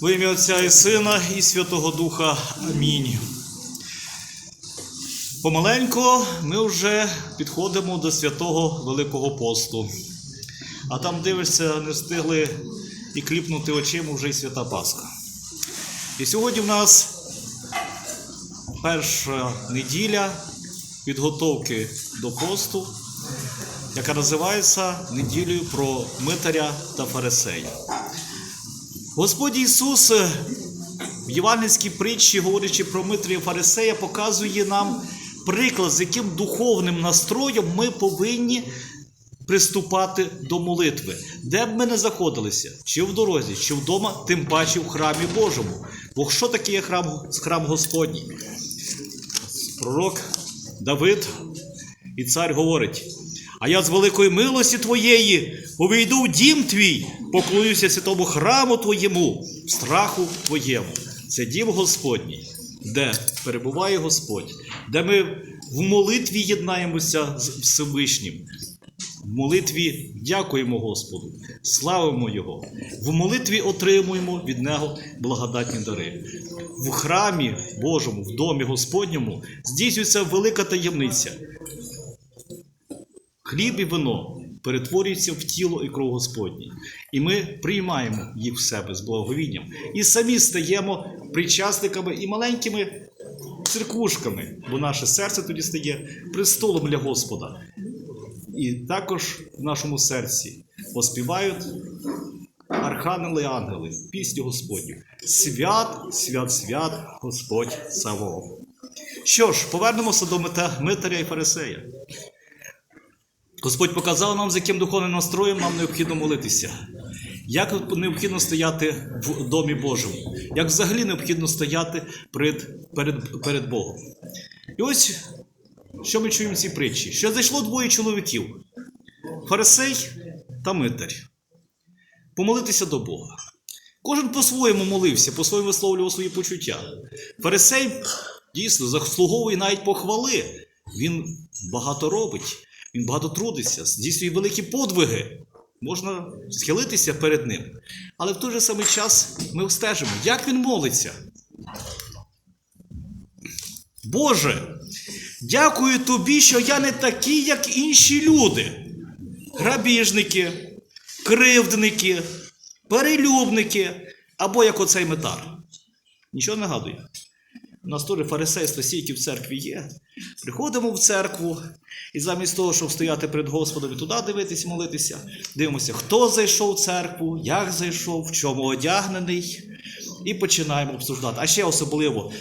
Во ім'я Отця і Сина і Святого Духа. Амінь. Помаленько ми вже підходимо до святого Великого посту. А там дивишся, не встигли і кліпнути очима вже й свята Пасха. І сьогодні в нас перша неділя підготовки до посту, яка називається неділею про митаря та фарисея. Господь Ісус е, в євангельській притчі, говорячи про Митрія Фарисея, показує нам приклад, з яким духовним настроєм ми повинні приступати до молитви, де б ми не заходилися, чи в дорозі, чи вдома, тим паче в храмі Божому. Бо що таке є храм, храм Господній? Пророк Давид і цар говорить: а я з великої милості твоєї увійду в дім твій, поклонюся святому храму твоєму, страху твоєму. Це дім Господній, де перебуває Господь, де ми в молитві єднаємося з Всевишнім. В молитві дякуємо Господу, славимо Його. В молитві отримуємо від Нього благодатні дари. В храмі Божому, в домі Господньому здійснюється велика таємниця. Хліб і вино перетворюються в тіло і кров Господні. І ми приймаємо їх в себе з благовінням. І самі стаємо причасниками і маленькими церквушками, бо наше серце тоді стає престолом для Господа. І також в нашому серці поспівають архангели і ангели, пісню Господню. Свят, свят, свят, Господь Саваоф. Що ж, повернемося до Митаря і Фарисея. Господь показав нам, з яким духовним настроєм нам необхідно молитися. Як необхідно стояти в домі Божому, як взагалі необхідно стояти перед, перед, перед Богом. І ось що ми чуємо в цій притчі? Що зайшло двоє чоловіків: Фарисей та Митар. Помолитися до Бога. Кожен по-своєму молився, по-своєму висловлював свої почуття. Фарисей дійсно заслуговує навіть похвали. Він багато робить, він багато трудиться, здійснює великі подвиги. Можна схилитися перед ним. Але в той же самий час ми стежимо, як він молиться. Боже, дякую тобі, що я не такий, як інші люди. Грабіжники, кривдники, перелюбники або як оцей метар. Нічого не нагадує. У нас теж фарисейство стільки в церкві є. Приходимо в церкву, і замість того, щоб стояти перед Господом і туди дивитися, молитися, дивимося, хто зайшов в церкву, як зайшов, в чому одягнений, і починаємо обсуждати. А ще особливо,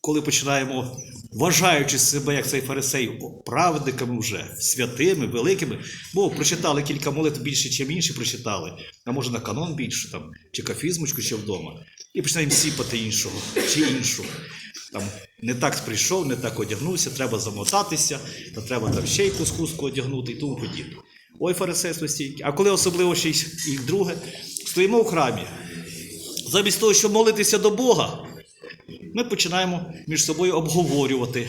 коли починаємо, вважаючи себе, як цей фарисей, праведниками вже, святими, великими, бо прочитали кілька молитв більше, ніж інші прочитали, а може на канон більше, там, чи кафізмочку ще вдома, і починаємо сіпати іншого чи іншу. Там не так прийшов, не так одягнувся, треба замотатися, то треба там ще якусь хустку одягнути і тому подібне. Ой, фарисейство стільки. А коли особливо ще й друге, стоїмо в храмі, замість того, щоб молитися до Бога, ми починаємо між собою обговорювати.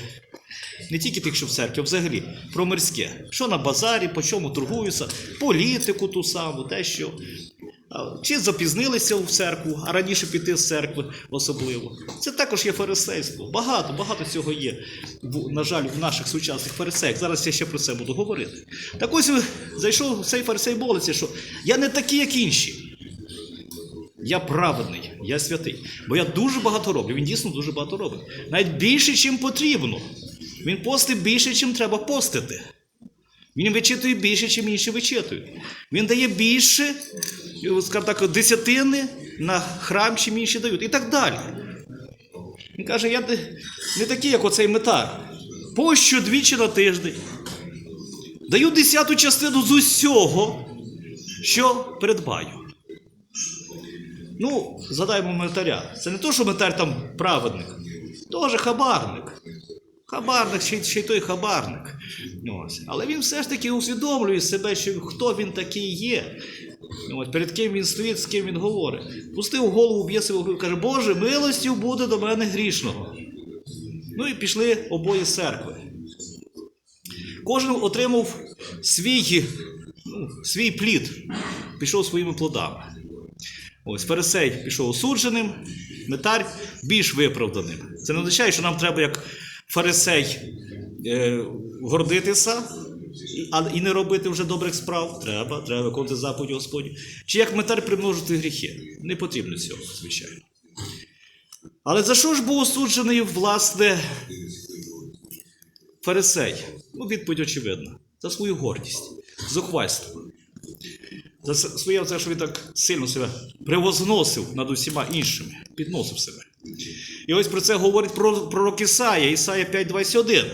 Не тільки тих, що в церкві, а взагалі про мирське. Що на базарі, по чому торгуються, політику ту саму, те що. Чи запізнилися в церкву, а раніше піти з церкви особливо. Це також є фарисейство. Багато, багато цього є, на жаль, в наших сучасних фарисеях. Зараз я ще про це буду говорити. Так ось е, зайшов цей фарисей молиться, що я не такий, як інші. Я праведний, я святий. Бо я дуже багато роблю. Він дійсно дуже багато робить. Навіть більше, чим потрібно. Він постить більше, чим треба постити. Він вичитує більше, чим інші вичитують. Він дає більше, скажімо так, десятини на храм, чим інші дають. І так далі. Він каже, я не- такий, як оцей метар. Пощу двічі на тиждень. Даю десяту частину з усього, що передбаю. Ну, згадаємо метаря. Це не то, що метар там праведник, теж хабарник. Хабарник, ще, ще й той хабарник. Ось. Але він все ж таки усвідомлює себе, що хто він такий є. От, перед ким він стоїть, з ким він говорить. Пустив голову, б'є себе груди, каже, Боже, милостю буде до мене грішного. Ну і пішли обоє з церкви. Кожен отримав свій, ну, свій плід, пішов своїми плодами. Ось Фарисей пішов осудженим, метар більш виправданим. Це не означає, що нам треба як фарисей е, гордитися і, не робити вже добрих справ. Треба, треба виконувати заповіді Господні. Чи як метар примножити гріхи. Не потрібно цього, звичайно. Але за що ж був осуджений, власне, фарисей? Ну, відповідь очевидна. За свою гордість, зухвальство. За своє це, що він так сильно себе превозносив над усіма іншими, підносив себе. І ось про це говорить про- пророк Ісая, Ісая 5.21.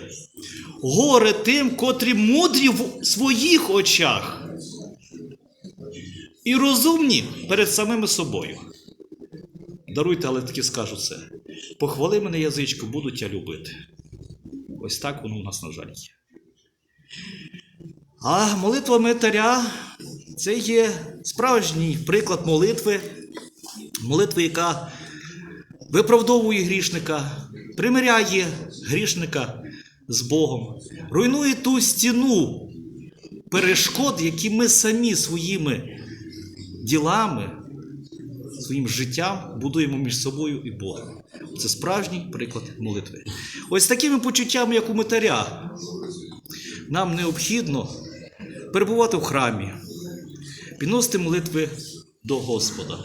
Горе тим, котрі мудрі в своїх очах і розумні перед самими собою. Даруйте, але таки скажу це. Похвали мене язичко, буду тя любити. Ось так воно у нас, на жаль, є. А молитва митаря це є справжній приклад молитви, молитви, яка виправдовує грішника, примиряє грішника з Богом, руйнує ту стіну перешкод, які ми самі своїми ділами, своїм життям будуємо між собою і Богом. Це справжній приклад молитви. Ось такими почуттями, як у митаря, нам необхідно перебувати в храмі, підносити молитви до Господа,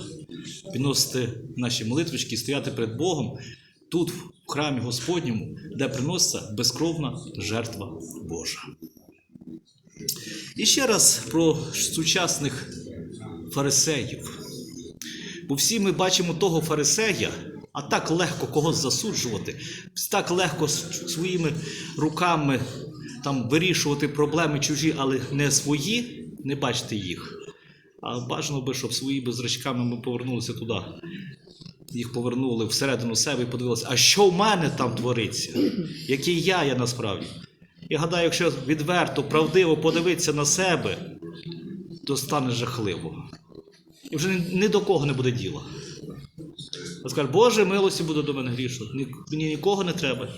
підносити наші молитвочки, стояти перед Богом тут, в храмі Господньому, де приноситься безкровна жертва Божа. І ще раз про сучасних фарисеїв. Бо всі ми бачимо того фарисея, а так легко когось засуджувати, так легко своїми руками там вирішувати проблеми чужі, але не свої, не бачити їх. А бажано би, щоб своїми зрачками ми повернулися туди. Їх повернули всередину себе і подивилися, а що в мене там твориться? Який я є насправді? Я гадаю, якщо відверто, правдиво подивитися на себе, то стане жахливо. І вже ні, до кого не буде діла. А скаже, Боже, милості буде до мене грішно. Мені нікого не треба,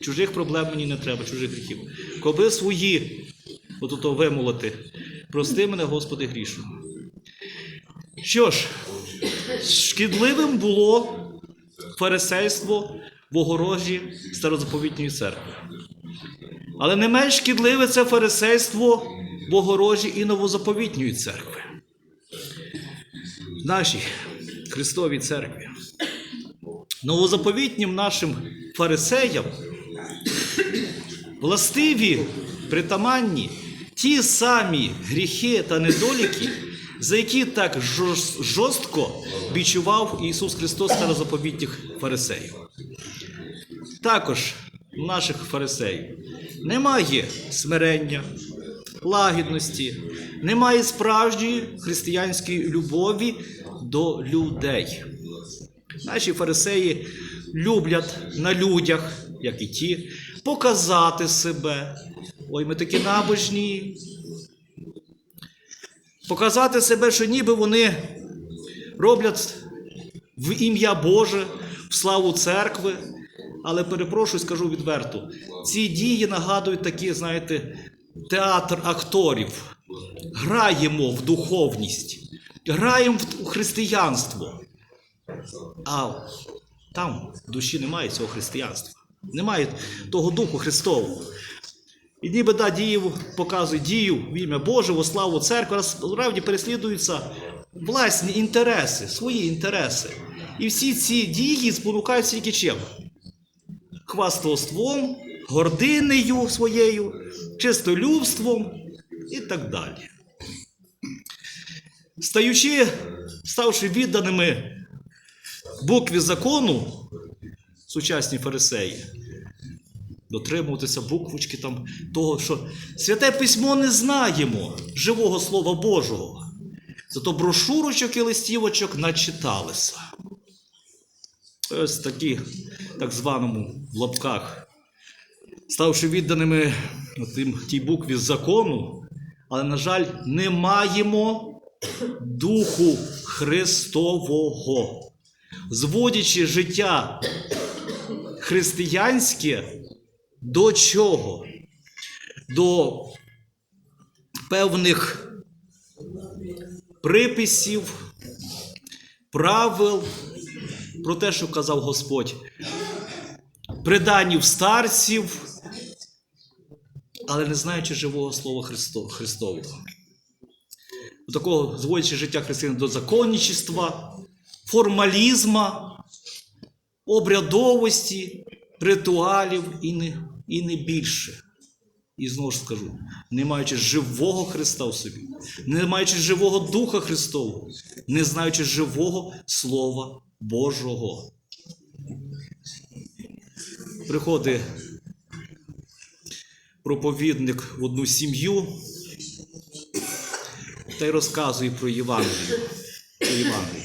чужих проблем мені не треба, чужих гріхів. Коби свої от ото вимолити, прости мене, Господи, грішно. Що ж, шкідливим було фарисейство в огорожі старозаповітньої церкви. Але не менш шкідливе це фарисейство в огорожі і новозаповітньої церкви. Нашій Христовій церкві. Новозаповітнім нашим фарисеям властиві, притаманні ті самі гріхи та недоліки, за які так жорстко відчував Ісус Христос старозаповітніх фарисеїв. Також наших фарисеїв немає смирення, лагідності, немає справжньої християнської любові до людей. Наші фарисеї люблять на людях, як і ті, показати себе. Ой, ми такі набожні. Показати себе, що ніби вони роблять в ім'я Боже, в славу церкви. Але перепрошую, скажу відверто, ці дії нагадують такі, знаєте, театр акторів. Граємо в духовність, граємо в християнство. А там в душі немає цього християнства, немає того духу Христового. І ніби да, дію показує дію в ім'я Боже, во славу церкви, а справді переслідуються власні інтереси, свої інтереси. І всі ці дії спонукаються тільки чим? Хвастовством, гординею своєю, чистолюбством і так далі. Стаючи, ставши відданими букві закону, сучасні фарисеї, дотримуватися буквочки там того, що святе письмо не знаємо живого Слова Божого. Зато брошурочок і листівочок начиталися. Ось такі, так званому в лапках, ставши відданими тим, тій букві закону, але, на жаль, не маємо Духу Христового, зводячи життя християнське до чого? До певних приписів, правил, про те, що казав Господь, приданів старців, але не знаючи живого Слова Христо- Христового. Такого зводячи життя християн до законничества, формалізма, обрядовості, ритуалів і не, і не більше. І знову ж скажу, не маючи живого Христа в собі, не маючи живого Духа Христового, не знаючи живого Слова Божого. Приходить проповідник в одну сім'ю та й розказує про Євангелію. Про Євангелію.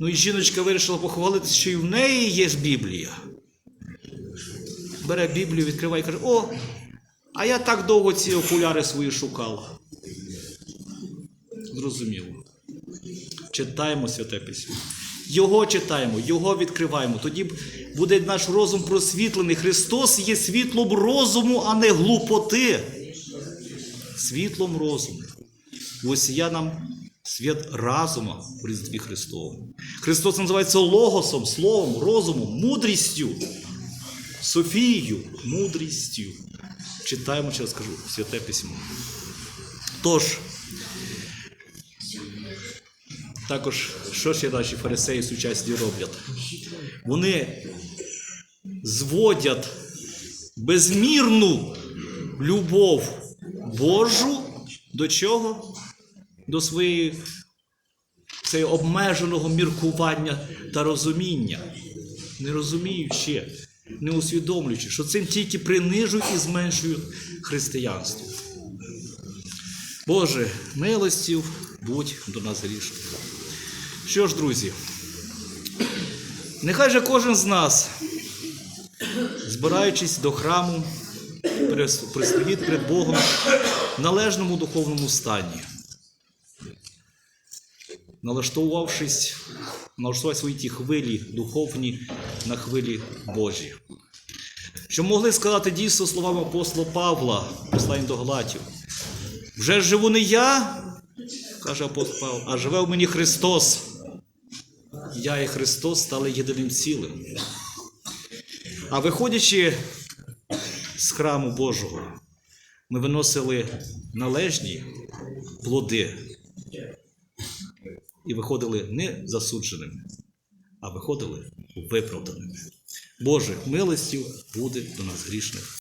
Ну і жіночка вирішила похвалитися, що і в неї є Біблія. Бере Біблію, відкриває і каже: О, а я так довго ці окуляри свої шукала. Зрозуміло. Читаємо святе письмо. Його читаємо, його відкриваємо. Тоді буде наш розум просвітлений. Христос є світлом розуму, а не глупоти. Світлом розуму. Ось я нам світ разума в Різдві Христовому. Христос називається логосом, словом, розумом, мудрістю. Софією, мудрістю. Читаємо, ще раз кажу, святе письмо. Тож, також, що ще наші фарисеї сучасні роблять? Вони зводять безмірну любов Божу до чого? До своєї цей обмеженого міркування та розуміння, не розуміючи, не усвідомлюючи, що цим тільки принижують і зменшують християнство. Боже, милостів будь до нас грішних. Що ж, друзі, нехай же кожен з нас, збираючись до храму, прис- пристоїть перед Богом в належному духовному стані, налаштовувавшись, налаштувати свої ті хвилі духовні на хвилі Божі. Щоб могли сказати дійсно словами апостола Павла, послання до Галатів. Вже живу не я, каже апостол Павло, а живе в мені Христос. Я і Христос стали єдиним цілим. А виходячи з храму Божого, ми виносили належні плоди і виходили не засудженими, а виходили виправданими. Боже, милостю буде до нас грішних.